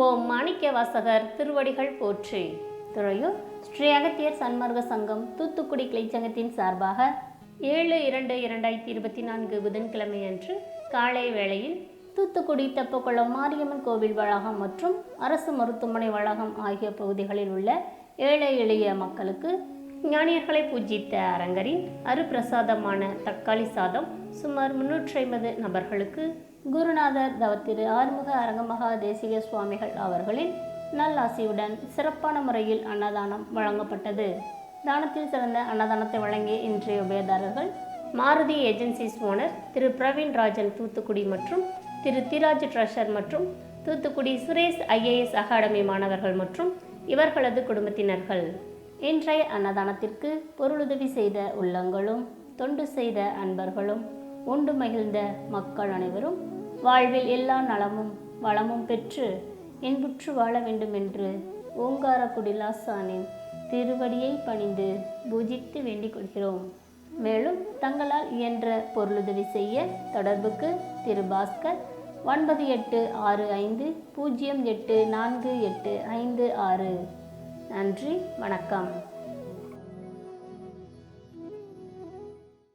ஓம் மாணிக்க வாசகர் திருவடிகள் போற்றி. துறையூர் ஸ்ரீ அகத்தியர் சன்மார்க்க சங்கம் தூத்துக்குடி கிளைச்சங்கத்தின் சார்பாக ஏழு இரண்டு இரண்டாயிரத்தி இருபத்தி நான்கு புதன்கிழமை அன்று காலை வேளையில் தூத்துக்குடி தெப்பக்குளம் மாரியம்மன் கோவில் வளாகம் மற்றும் அரசு மருத்துவமனை வளாகம் ஆகிய பகுதிகளில் உள்ள ஏழை எளிய மக்களுக்கு ஞானியர்களை பூஜித்த அரங்கரின் அருப்பிரசாதமான தக்காளி சாதம் சுமார் முன்னூற்றி ஐம்பது நபர்களுக்கு குருநாதர் தவத்திரு ஆறுமுக அரங்கமகா தேசிக சுவாமிகள் அவர்களின் நல்லாசியுடன் சிறப்பான முறையில் அன்னதானம் வழங்கப்பட்டது. தானத்தில் சிறந்த அன்னதானத்தை வழங்கிய இன்றைய உபயதாரர்கள் மாருதி ஏஜென்சிஸ் ஓனர் திரு பிரவீன் ராஜன் தூத்துக்குடி மற்றும் திரு திராஜ் ட்ரெஷர் மற்றும் தூத்துக்குடி சுரேஷ் ஐஏஎஸ் அகாடமி மாணவர்கள் மற்றும் இவர்களது குடும்பத்தினர்கள். இன்றைய அன்னதானத்திற்கு பொருளுதவி செய்த உள்ளங்களும் தொண்டு செய்த அன்பர்களும் உண்டு மகிழ்ந்த மக்கள் அனைவரும் வாழ்வில் எல்லா நலமும் வளமும் பெற்று இன்புற்று வாழ வேண்டும் என்று ஓங்காரக்குடி லாசானின் திருவடியை பணிந்து பூஜித்து வேண்டிக் கொள்கிறோம். மேலும் தங்களால் இயன்ற பொருளுதவி செய்ய தொடர்புக்கு திரு பாஸ்கர் ஒன்பது எட்டு ஆறு ஐந்து பூஜ்ஜியம் எட்டு நான்கு எட்டு ஐந்து ஆறு. நன்றி வணக்கம்.